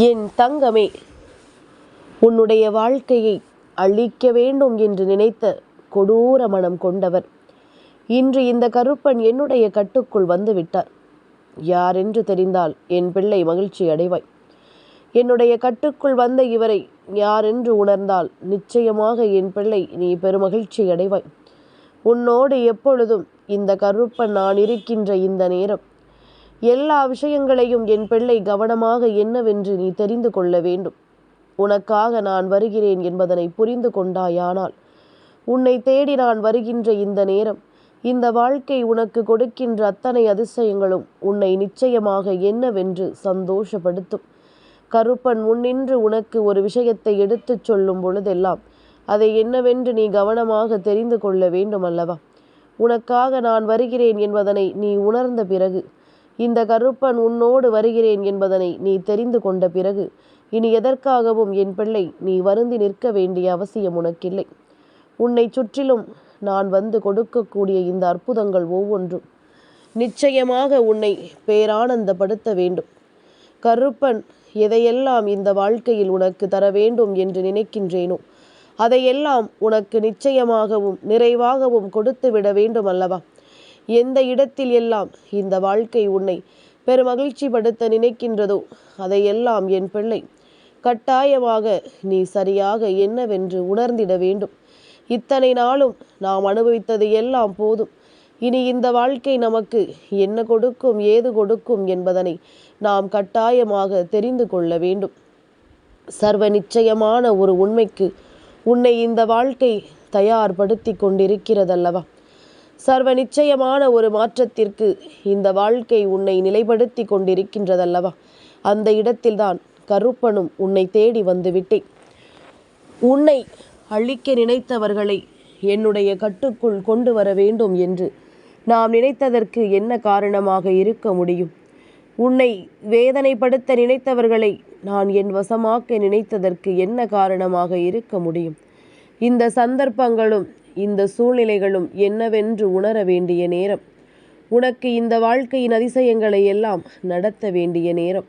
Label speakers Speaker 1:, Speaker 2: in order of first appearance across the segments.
Speaker 1: என் தங்கமே உன்னுடைய வாழ்க்கையை அழிக்க வேண்டும் என்று நினைத்த கொடூர மனம் கொண்டவர். இன்று இந்த கருப்பன் என்னுடைய கட்டுக்குள் வந்து விட்டார் யாரென்று தெரிந்தால் என் பிள்ளை மகிழ்ச்சி அடைவாய். என்னுடைய கட்டுக்குள் வந்த இவரை யாரென்று உணர்ந்தால் நிச்சயமாக என் பிள்ளை நீ பெருமகிழ்ச்சி அடைவாய். உன்னோடு எப்பொழுதும் இந்த கருப்பன் நான் இருக்கின்ற இந்த நேரம் எல்லா விஷயங்களையும் என் பிள்ளை கவனமாக என்னவென்று நீ தெரிந்து கொள்ள வேண்டும். உனக்காக நான் வருகிறேன் என்பதனை புரிந்து கொண்டாயானால் உன்னை தேடி நான் வருகின்ற இந்த நேரம் இந்த வாழ்க்கை உனக்கு கொடுக்கின்ற அத்தனை அதிசயங்களும் உன்னை நிச்சயமாக என்னவென்று சந்தோஷப்படுத்தும். கருப்பன் முன்னின்று உனக்கு ஒரு விஷயத்தை எடுத்துச் சொல்லும் பொழுதெல்லாம் அதை என்னவென்று நீ கவனமாக தெரிந்து கொள்ள வேண்டும் அல்லவா? உனக்காக நான் வருகிறேன் என்பதனை நீ உணர்ந்த பிறகு இந்த கருப்பன் உன்னோடு வருகிறேன் என்பதனை நீ தெரிந்து கொண்ட பிறகு இனி எதற்காகவும் என் பிள்ளை நீ வருந்தி நிற்க வேண்டிய அவசியம் உனக்கில்லை. உன்னை சுற்றிலும் நான் வந்து கொடுக்கக்கூடிய இந்த அற்புதங்கள் ஒவ்வொன்றும் நிச்சயமாக உன்னை பேரானந்தப்படுத்த வேண்டும். கருப்பன் எதையெல்லாம் இந்த வாழ்க்கையில் உனக்கு தர வேண்டும் என்று நினைக்கின்றேனோ அதையெல்லாம் உனக்கு நிச்சயமாகவும் நிறைவாகவும் கொடுத்து விட வேண்டும் அல்லவா எந்த இடத்தில் எல்லாம் இந்த வாழ்க்கை உன்னை பெருமகிழ்ச்சிப்படுத்த நினைக்கின்றதோ அதையெல்லாம் என் பிள்ளை கட்டாயமாக நீ சரியாக என்னவென்று உணர்ந்திட வேண்டும். இத்தனை நாளும் நாம் அனுபவித்தது எல்லாம் போதும். இனி இந்த வாழ்க்கை நமக்கு என்ன கொடுக்கும் ஏது கொடுக்கும் என்பதனை நாம் கட்டாயமாக தெரிந்து கொள்ள வேண்டும். சர்வ நிச்சயமான ஒரு உண்மைக்கு உன்னை இந்த வாழ்க்கை தயார்படுத்தி கொண்டிருக்கிறதல்லவா? சர்வ நிச்சயமான ஒரு மாற்றத்திற்கு இந்த வாழ்க்கை உன்னை நிலைப்படுத்தி கொண்டிருக்கின்றதல்லவா? அந்த இடத்தில்தான் கருப்பனும் உன்னை தேடி வந்துவிட்டேன். உன்னை அழிக்க நினைத்தவர்களை என்னுடைய கட்டுக்குள் கொண்டு வர வேண்டும் என்று நாம் நினைத்ததற்கு என்ன காரணமாக இருக்க முடியும்? உன்னை வேதனைப்படுத்த நினைத்தவர்களை நான் என் வசமாக்க நினைத்ததற்கு என்ன காரணமாக இருக்க முடியும்? இந்த சந்தர்ப்பங்களும் இந்த சூழ்நிலைகளும் என்னவென்று உணர வேண்டிய நேரம். உனக்கு இந்த வாழ்க்கையின் அதிசயங்களை எல்லாம் நடத்த வேண்டிய நேரம்.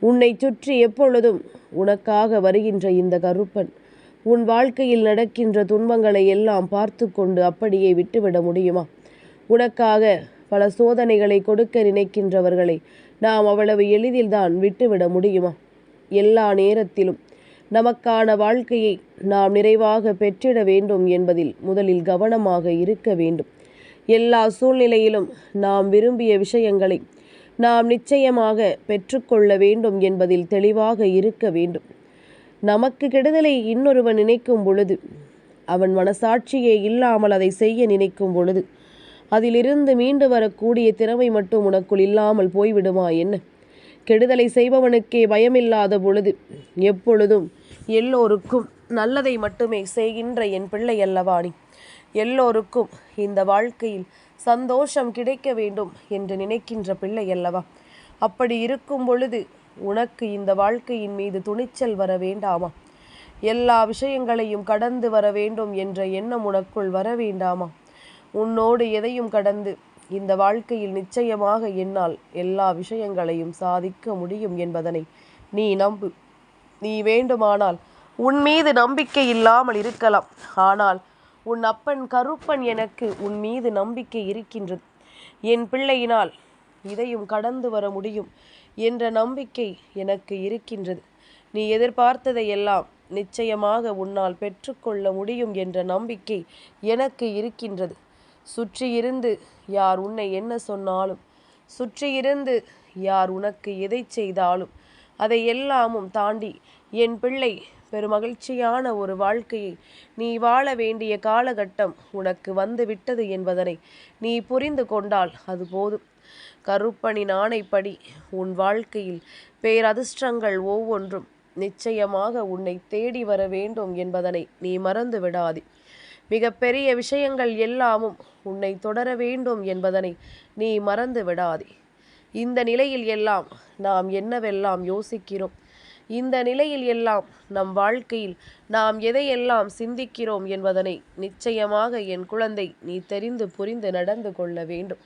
Speaker 1: உன்னை சுற்றி எப்பொழுதும் உனக்காக வருகின்ற இந்த கருப்பன் உன் வாழ்க்கையில் நடக்கின்ற துன்பங்களை எல்லாம் பார்த்து கொண்டு அப்படியே விட்டுவிட முடியுமா? உனக்காக பல சோதனைகளை கொடுக்க நினைக்கின்றவர்களை நாம் அவ்வளவு எளிதில்தான் விட்டுவிட முடியுமா? எல்லா நேரத்திலும் நமக்கான வாழ்க்கையை நாம் நிறைவாக பெற்றிட வேண்டும் என்பதில் முதலில் கவனமாக இருக்க வேண்டும். எல்லா சூழ்நிலையிலும் நாம் விரும்பிய விஷயங்களை நாம் நிச்சயமாக பெற்றுக்கொள்ள வேண்டும் என்பதில் தெளிவாக இருக்க வேண்டும். நமக்கு கெடுதலை இன்னொருவன் நினைக்கும் பொழுது அவன் மனசாட்சியே இல்லாமல் அதை செய்ய நினைக்கும் பொழுது அதிலிருந்து மீண்டு வரக்கூடிய திறமை மட்டும் உனக்குள் இல்லாமல் போய்விடுமா என்ன? கெடுதலை செய்பவனுக்கே பயமில்லாத பொழுது எப்பொழுதும் எல்லோருக்கும் நல்லதை மட்டுமே செய்கின்ற என் பிள்ளை அல்லவா நீ எல்லோருக்கும் இந்த வாழ்க்கையில் சந்தோஷம் கிடைக்க வேண்டும் என்று நினைக்கின்ற பிள்ளை அல்லவா? அப்படி இருக்கும் பொழுது உனக்கு இந்த வாழ்க்கையின் மீது துணிச்சல் வர வேண்டாமா? எல்லா விஷயங்களையும் கடந்து வர வேண்டும் என்ற எண்ணம் உனக்குள் வர வேண்டாமா? உன்னோடு எதையும் கடந்து இந்த வாழ்க்கையில் நிச்சயமாக என்னால் எல்லா விஷயங்களையும் சாதிக்க முடியும் என்பதனை நீ நம்பு. நீ வேண்டுமானால் உன் மீது நம்பிக்கை இல்லாமல் இருக்கலாம். ஆனால் உன் அப்பன் கருப்பன் எனக்கு உன் மீது நம்பிக்கை இருக்கின்றது. என் பிள்ளையினால் இதையும் கடந்து வர முடியும் என்ற நம்பிக்கை எனக்கு இருக்கின்றது. நீ எதிர்பார்த்ததை எல்லாம் நிச்சயமாக உன்னால் பெற்றுக்கொள்ள முடியும் என்ற நம்பிக்கை எனக்கு இருக்கின்றது. சுற்றியிருந்து யார் உன்னை என்ன சொன்னாலும் சுற்றியிருந்து யார் உனக்கு எதை செய்தாலும் அதை எல்லாமும் தாண்டி என் பிள்ளை பெருமகிழ்ச்சியான ஒரு வாழ்க்கையை நீ வாழ வேண்டிய காலகட்டம் உனக்கு வந்து விட்டது என்பதனை நீ புரிந்து கொண்டால் அது போதும். கருப்பனின் ஆணைப்படி உன் வாழ்க்கையில் பேரதிர்ஷ்டங்கள் ஒவ்வொன்றும் நிச்சயமாக உன்னை தேடி வர வேண்டும் என்பதனை நீ மறந்து விடாதே. மிகப்பெரிய விஷயங்கள் எல்லாமும் உன்னை தொடர வேண்டும் என்பதனை நீ மறந்து விடாதே. இந்த நிலையில் எல்லாம் நாம் என்னவெல்லாம் யோசிக்கிறோம்? இந்த நிலையில் எல்லாம் நம் வாழ்க்கையில் நாம் எதையெல்லாம் சிந்திக்கிறோம் என்பதனை நிச்சயமாக என் குழந்தை நீ தெரிந்து புரிந்து நடந்து கொள்ள வேண்டும்.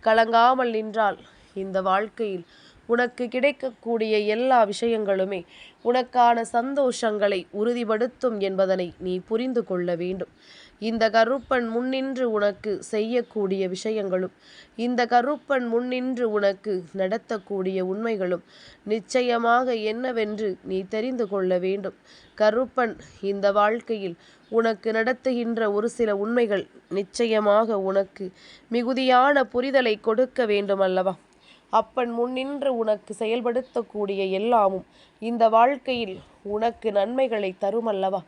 Speaker 1: கலங்காமல் நின்றால் இந்த வாழ்க்கையில் உனக்கு கிடைக்கக்கூடிய எல்லா விஷயங்களுமே உனக்கான சந்தோஷங்களை உறுதிப்படுத்தும் என்பதனை நீ புரிந்து கொள்ள வேண்டும். இந்த கருப்பன் முன்னின்று உனக்கு செய்யக்கூடிய விஷயங்களும் இந்த கருப்பன் முன்னின்று உனக்கு நடத்தக்கூடிய உண்மைகளும் நிச்சயமாக என்னவென்று நீ தெரிந்து கொள்ள வேண்டும். கருப்பன் இந்த வாழ்க்கையில் உனக்கு நடத்துகின்ற ஒரு சில உண்மைகள் நிச்சயமாக உனக்கு மிகுதியான புரிதலை கொடுக்க வேண்டும் அல்லவா அப்பன் முன்னின்று உனக்கு செயல்படுத்தக்கூடிய எல்லாமும் இந்த வாழ்க்கையில் உனக்கு நன்மைகளை தரும் அல்லவா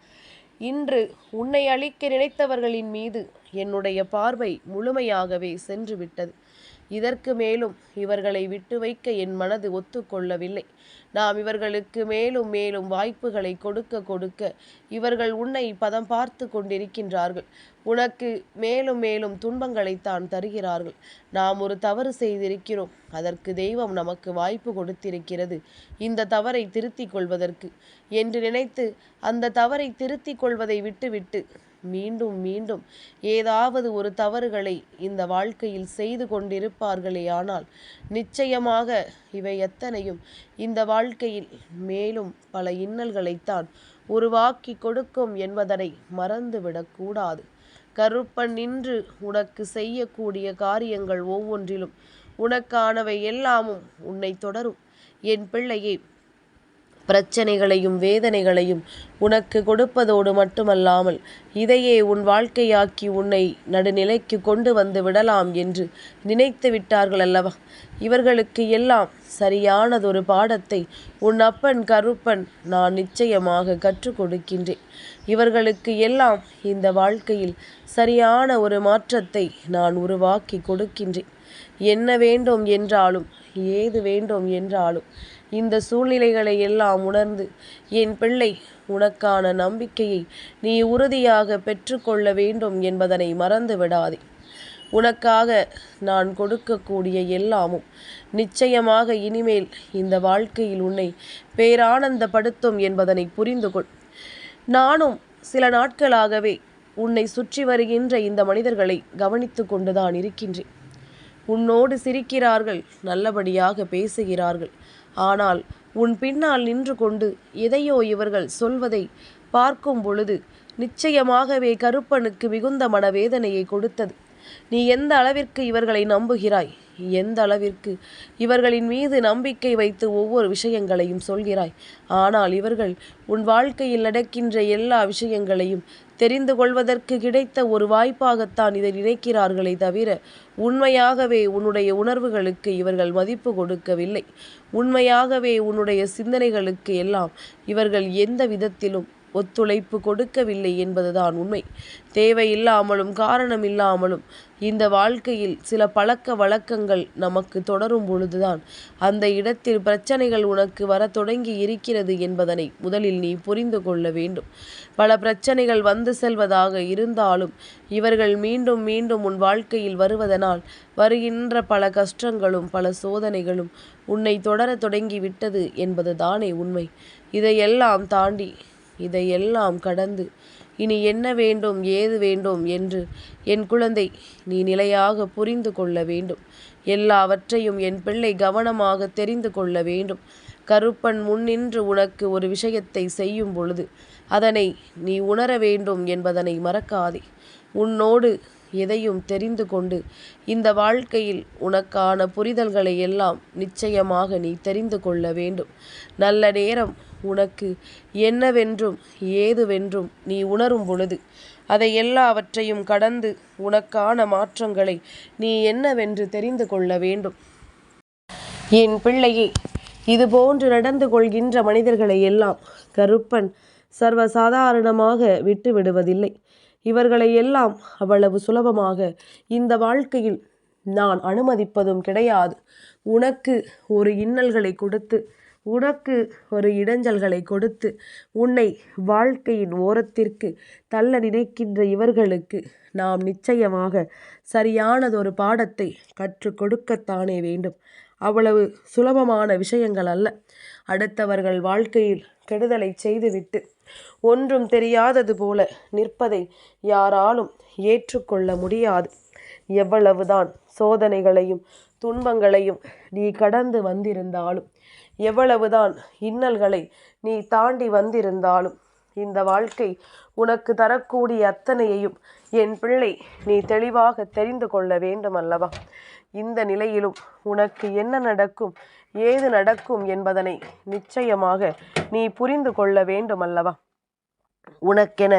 Speaker 1: இன்று உன்னை அழிக்க நினைத்தவர்களின் மீது என்னுடைய பார்வை முழுமையாகவே சென்று விட்டது இதற்கு மேலும் இவர்களை விட்டு வைக்க என் மனது ஒத்துக்கொள்ளவில்லை. நாம் இவர்களுக்கு மேலும் மேலும் வாய்ப்புகளை கொடுக்க கொடுக்க இவர்கள் உன்னை பதம் பார்த்து கொண்டிருக்கின்றார்கள். உனக்கு மேலும் மேலும் துன்பங்களைத்தான் தருகிறார்கள். நாம் ஒரு தவறு செய்திருக்கிறோம். அதற்கு தெய்வம் நமக்கு வாய்ப்பு கொடுத்திருக்கிறது. இந்த தவறை திருத்திக் கொள்வதற்கு. என்று நினைத்து அந்த தவறை திருத்திக் கொள்வதை விட்டுவிட்டு மீண்டும் மீண்டும் ஏதாவது ஒரு தவறுகளை இந்த வாழ்க்கையில் செய்து கொண்டிருப்பார்களே ஆனால் நிச்சயமாக இவை எத்தனையும் இந்த வாழ்க்கையில் மேலும் பல இன்னல்களைத்தான் உருவாக்கி கொடுக்கும் என்பதனை மறந்துவிடக்கூடாது கருப்பன் நின்று உனக்கு செய்யக்கூடிய காரியங்கள் ஒவ்வொன்றிலும் உனக்கானவை எல்லாமும் உன்னை தொடரும். என் பிள்ளையே பிரச்சனைகளையும் வேதனைகளையும் உனக்கு கொடுப்பதோடு மட்டுமல்லாமல் இதையே உன் வாழ்க்கையாக்கி உன்னை நடுநிலைக்கு கொண்டு வந்து விடலாம் என்று நினைத்து விட்டார்கள் அல்லவா? இவர்களுக்கு எல்லாம் சரியானதொரு பாடத்தை உன் அப்பன் கருப்பன் நான் நிச்சயமாக கற்றுக் கொடுக்கின்றேன். இவர்களுக்கு எல்லாம் இந்த வாழ்க்கையில் சரியான ஒரு மாற்றத்தை நான் உருவாக்கி கொடுக்கின்றேன். என்ன வேண்டும் என்றாலும் ஏது வேண்டும் என்றாலும் இந்த சூழ்நிலைகளை எல்லாம் உணர்ந்து என் பிள்ளை உனக்கான நம்பிக்கையை நீ உறுதியாக பெற்றுக்கொள்ள வேண்டும் என்பதனை மறந்து விடாதே. உனக்காக நான் கொடுக்கக்கூடிய எல்லாமும் நிச்சயமாக இனிமேல் இந்த வாழ்க்கையில் உன்னை பேரானந்தப்படுத்தும் என்பதனை புரிந்து கொள். நானும் சில நாட்களாகவே உன்னை சுற்றி வருகின்ற இந்த மனிதர்களை கவனித்து கொண்டுதான் இருக்கின்றேன். உன்னோடு சிரிக்கிறார்கள் நல்லபடியாக பேசுகிறார்கள். ஆனால் உன் பின்னால் நின்று கொண்டு எதையோ இவர்கள் சொல்வதை பார்க்கும் பொழுது நிச்சயமாகவே கருப்பனுக்கு மிகுந்த மனவேதனையை கொடுத்தது. நீ எந்த அளவிற்கு இவர்களை நம்புகிறாய்? எந்த அளவிற்கு? இவர்களின் மீது நம்பிக்கை வைத்து ஒவ்வொரு விஷயங்களையும் சொல்கிறாய். ஆனால் இவர்கள் உன் வாழ்க்கையில் நடக்கின்ற எல்லா விஷயங்களையும் தெரிந்து கொள்வதற்கு கிடைத்த ஒரு வாய்ப்பாகத்தான் இதை நினைக்கிறார்களே தவிர உண்மையாகவே உன்னுடைய உணர்வுகளுக்கு இவர்கள் மதிப்பு கொடுக்கவில்லை. உண்மையாகவே உன்னுடைய சிந்தனைகளுக்கு எல்லாம் இவர்கள் எந்த விதத்திலும் ஒத்துழைப்பு கொடுக்கவில்லை என்பதுதான் உண்மை. தேவையில்லாமலும் காரணமில்லாமலும் இந்த வாழ்க்கையில் சில பழக்க வழக்கங்கள் நமக்கு தொடரும் பொழுதுதான் அந்த இடத்தில் பிரச்சனைகள் உனக்கு வர தொடங்கி இருக்கிறது என்பதனை முதலில் நீ புரிந்து கொள்ள வேண்டும். பல பிரச்சனைகள் வந்து செல்வதாக இருந்தாலும் இவர்கள் மீண்டும் மீண்டும் உன் வாழ்க்கையில் வருவதனால் வருகின்ற பல கஷ்டங்களும் பல சோதனைகளும் உன்னை தொடர தொடங்கி விட்டது என்பதுதானே உண்மை. இதையெல்லாம் தாண்டி இதையெல்லாம் கடந்து இனி என்ன வேண்டும் ஏது வேண்டும்? என்று என் குழந்தை நீ நிலையாக புரிந்து கொள்ள வேண்டும். எல்லாவற்றையும் என் பிள்ளை கவனமாக தெரிந்து கொள்ள வேண்டும். கருப்பன் முன்னின்று உனக்கு ஒரு விஷயத்தை செய்யும் பொழுது அதனை நீ உணர வேண்டும் என்பதனை மறக்காதே. உன்னோடு எதையும் தெரிந்து கொண்டு இந்த வாழ்க்கையில் உனக்கான புரிதல்களை எல்லாம் நிச்சயமாக நீ தெரிந்து கொள்ள வேண்டும். நல்ல நேரம் உனக்கு என்னவென்றும் ஏதுவென்றும் நீ உணரும் பொழுது அதை எல்லாவற்றையும் கடந்து உனக்கான மாற்றங்களை நீ என்னவென்று தெரிந்து கொள்ள வேண்டும். என் பிள்ளையே இதுபோன்று நடந்து கொள்கின்ற மனிதர்களை எல்லாம் கருப்பன் சர்வசாதாரணமாக விட்டு விடுவதில்லை இவர்களை எல்லாம் அவ்வளவு சுலபமாக இந்த வாழ்க்கையில் நான் அனுமதிப்பதும் கிடையாது. உனக்கு ஒரு இன்னல்களை கொடுத்து உனக்கு ஒரு இடைஞ்சல்களை கொடுத்து உன்னை வாழ்க்கையின் ஓரத்திற்கு தள்ள நினைக்கின்ற இவர்களுக்கு நாம் நிச்சயமாக சரியானதொரு பாடத்தை கற்றுக் கொடுக்கத்தானே வேண்டும். அவ்வளவு சுலபமான விஷயங்கள் அல்ல. அடுத்தவர்கள் வாழ்க்கையில் கெடுதலை செய்துவிட்டு ஒன்றும் தெரியாதது போல நிற்பதை யாராலும் ஏற்றுக்கொள்ள முடியாது. எவ்வளவுதான் சோதனைகளையும் துன்பங்களையும் நீ கடந்து வந்திருந்தாலும் எவ்வளவுதான் இன்னல்களை நீ தாண்டி வந்திருந்தாலும் இந்த வாழ்க்கை உனக்கு தரக்கூடிய அத்தனையையும் என் பிள்ளை நீ தெளிவாக தெரிந்து கொள்ள வேண்டும் அல்லவா இந்த நிலையிலும் உனக்கு என்ன நடக்கும் ஏது நடக்கும் என்பதனை நிச்சயமாக நீ புரிந்து கொள்ள வேண்டும் அல்லவா உனக்கென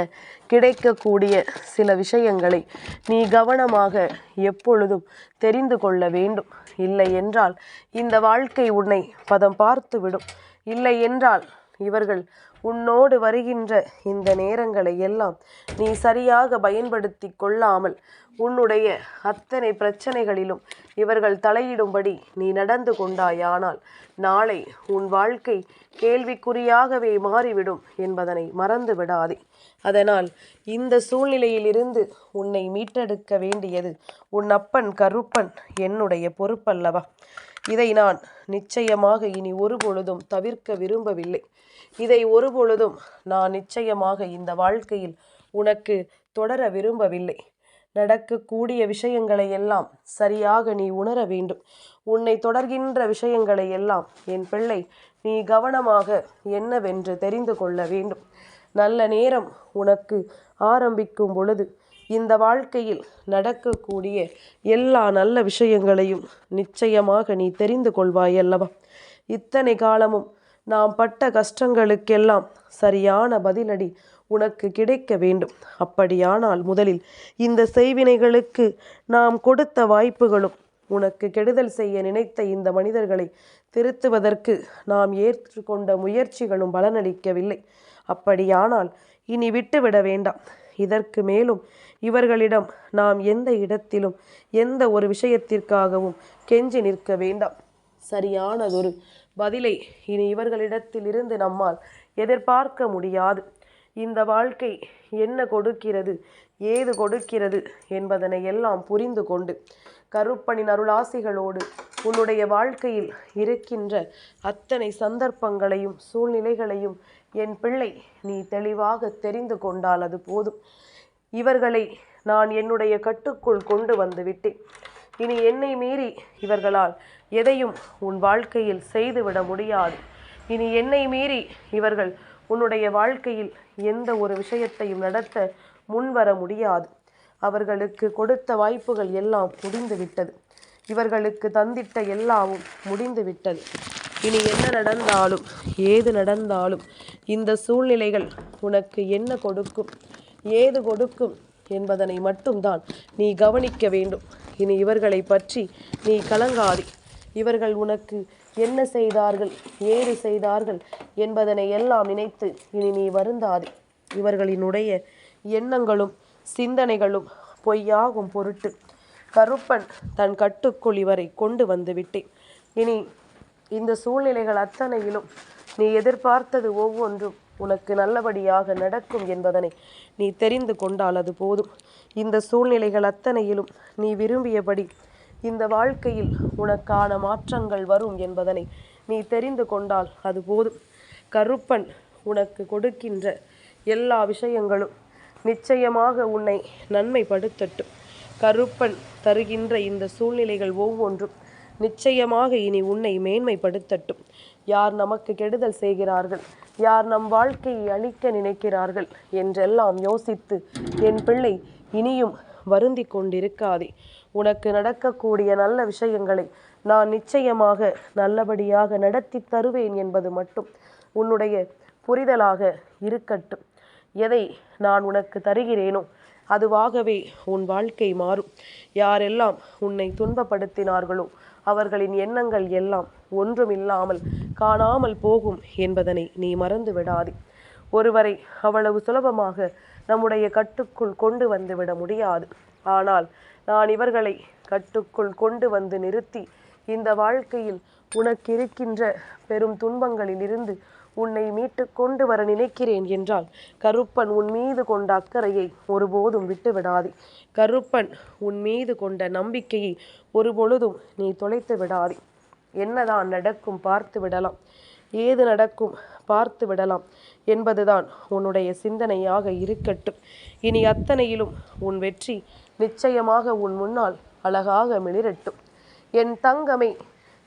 Speaker 1: கிடைக்கக்கூடிய சில விஷயங்களை நீ கவனமாக எப்பொழுதும் தெரிந்து கொள்ள வேண்டும். இல்லை என்றால் இந்த வாழ்க்கை உன்னை பதம் பார்த்துவிடும். இல்லை என்றால் இவர்கள் உன்னோடு வருகின்ற இந்த நேரங்களை எல்லாம் நீ சரியாக பயன்படுத்தி கொள்ளாமல் உன்னுடைய அத்தனை பிரச்சனைகளிலும் இவர்கள் தலையிடும்படி நீ நடந்து கொண்டாயானால் நாளை உன் வாழ்க்கை கேள்விக்குறியாகவே மாறிவிடும் என்பதனை மறந்து விடாதே. அதனால் இந்த சூழ்நிலையிலிருந்து உன்னை மீட்டெடுக்க வேண்டியது உன் அப்பன் கருப்பன் என்னுடைய பொறுப்பல்லவா? இதை நான் நிச்சயமாக இனி ஒரு பொழுதும் தவிர்க்க விரும்பவில்லை. இதை ஒரு பொழுதும் நான் நிச்சயமாக இந்த வாழ்க்கையில் உனக்கு தொடர விரும்பவில்லை. நடக்கக்கூடிய விஷயங்களை எல்லாம் சரியாக நீ உணர வேண்டும். உன்னை தொடர்கின்ற விஷயங்களை எல்லாம் என் பிள்ளை நீ கவனமாக என்னவென்று தெரிந்து கொள்ள வேண்டும். நல்ல நேரம் உனக்கு ஆரம்பிக்கும் பொழுது இந்த வாழ்க்கையில் நடக்கக்கூடிய எல்லா நல்ல விஷயங்களையும் நிச்சயமாக நீ தெரிந்து கொள்வாய் அல்லவா? இத்தனை காலமும் நாம் பட்ட கஷ்டங்களுக்கெல்லாம் சரியான பதிலடி உனக்கு கிடைக்க வேண்டும். அப்படியானால் முதலில் இந்த செய்வினைகளுக்கு நாம் கொடுத்த வாய்ப்புகளும் உனக்கு கெடுதல் செய்ய நினைத்த இந்த மனிதர்களை திருத்துவதற்கு நாம் ஏற்றுக்கொண்ட முயற்சிகளும் பலனளிக்கவில்லை. அப்படியானால் இனி விட்டுவிட வேண்டாம். இதற்கு மேலும் இவர்களிடம் நாம் எந்த இடத்திலும் எந்த ஒரு விஷயத்திற்காகவும் கெஞ்சி நிற்க வேண்டாம். சரியானதொரு பதிலை இனி இவர்களிடத்தில் இருந்து நம்மால் எதிர்பார்க்க முடியாது. இந்த வாழ்க்கை என்ன கொடுக்கிறது ஏது கொடுக்கிறது என்பதனை எல்லாம் புரிந்து கொண்டு கருப்பனின் அருளாசிகளோடு உன்னுடைய வாழ்க்கையில் இருக்கின்ற அத்தனை சந்தர்ப்பங்களையும் சூழ்நிலைகளையும் என் பிள்ளை நீ தெளிவாக தெரிந்து கொண்டால் அது போதும். இவர்களை நான் என்னுடைய கட்டுக்குள் கொண்டு வந்து விட்டேன். இனி என்னை மீறி இவர்களால் எதையும் உன் வாழ்க்கையில் செய்துவிட முடியாது. இனி என்னை மீறி இவர்கள் உன்னுடைய வாழ்க்கையில் எந்த ஒரு விஷயத்தையும் நடத்த முன்வர முடியாது. அவர்களுக்கு கொடுத்த வாய்ப்புகள் எல்லாம் முடிந்துவிட்டது. இவர்களுக்கு தந்திட்ட எல்லாமும் முடிந்துவிட்டது. இனி என்ன நடந்தாலும் ஏது நடந்தாலும் இந்த சூழ்நிலைகள் உனக்கு என்ன கொடுக்கும் ஏது கொடுக்கும் என்பதனை மட்டும்தான் நீ கவனிக்க வேண்டும். இனி இவர்களை பற்றி நீ கலங்காதே. இவர்கள் உனக்கு என்ன செய்தார்கள் ஏது செய்தார்கள் என்பதனை எல்லாம் நினைத்து இனி நீ வருந்தாதே. இவர்களினுடைய எண்ணங்களும் சிந்தனைகளும் பொய்யாகும் பொருட்டு கருப்பன் தன் கட்டுக்குள் இவரை கொண்டு வந்துவிட்டேன் இனி இந்த சூழ்நிலைகள் அத்தனையிலும் நீ எதிர்பார்த்தது ஒவ்வொன்றும் உனக்கு நல்லபடியாக நடக்கும் என்பதனை நீ தெரிந்து கொண்டால் அது போதும். இந்த சூழ்நிலைகள் அத்தனையிலும் நீ விரும்பியபடி இந்த வாழ்க்கையில் உனக்கான மாற்றங்கள் வரும் என்பதனை நீ தெரிந்து கொண்டால் அது போதும். கருப்பன் உனக்கு கொடுக்கின்ற எல்லா விஷயங்களும் நிச்சயமாக உன்னை நன்மைப்படுத்தட்டும். கருப்பன் தருகின்ற இந்த சூழ்நிலைகள் ஒவ்வொன்றும் நிச்சயமாக இனி உன்னை மேன்மைப்படுத்தட்டும். யார் நமக்கு கெடுதல் செய்கிறார்கள்? யார் நம் வாழ்க்கையை அழிக்க நினைக்கிறார்கள்? என்றெல்லாம் யோசித்து என் பிள்ளை இனியும் வருந்தி கொண்டிருக்காதே. உனக்கு நடக்கக்கூடிய நல்ல விஷயங்களை நான் நிச்சயமாக நல்லபடியாக நடத்தி தருவேன் என்பது மட்டும் உன்னுடைய புரிதலாக இருக்கட்டும். எதை நான் உனக்கு தருகிறேனோ அதுவாகவே உன் வாழ்க்கை மாறும். யாரெல்லாம் உன்னை துன்பப்படுத்தினார்களோ அவர்களின் எண்ணங்கள் எல்லாம் ஒன்றும் இல்லாமல் காணாமல் போகும் என்பதனை நீ மறந்து விடாதே ஒருவரை அவ்வளவு சுலபமாக நம்முடைய கட்டுக்குள் கொண்டு வந்துவிட முடியாது. ஆனால் நான் இவர்களை கட்டுக்குள் கொண்டு வந்து நிறுத்தி இந்த வாழ்க்கையில் உனக்கிருக்கின்ற பெரும் துன்பங்களிலிருந்து உன்னை மீட்டு கொண்டு வர நினைக்கிறேன் என்றால் கருப்பன் உன் மீது கொண்ட அக்கறையை ஒருபோதும் விட்டுவிடாதே. கருப்பன் உன் மீது கொண்ட நம்பிக்கையை ஒருபொழுதும் நீ தொலைத்து விடாதே. என்னதான் நடக்கும் பார்த்து விடலாம். ஏது நடக்கும் பார்த்து விடலாம் என்பதுதான் உன்னுடைய சிந்தனையாக இருக்கட்டும். இனி அத்தனையிலும் உன் வெற்றி நிச்சயமாக உன் முன்னால் அழகாக மிளிரட்டும். என் தங்கமே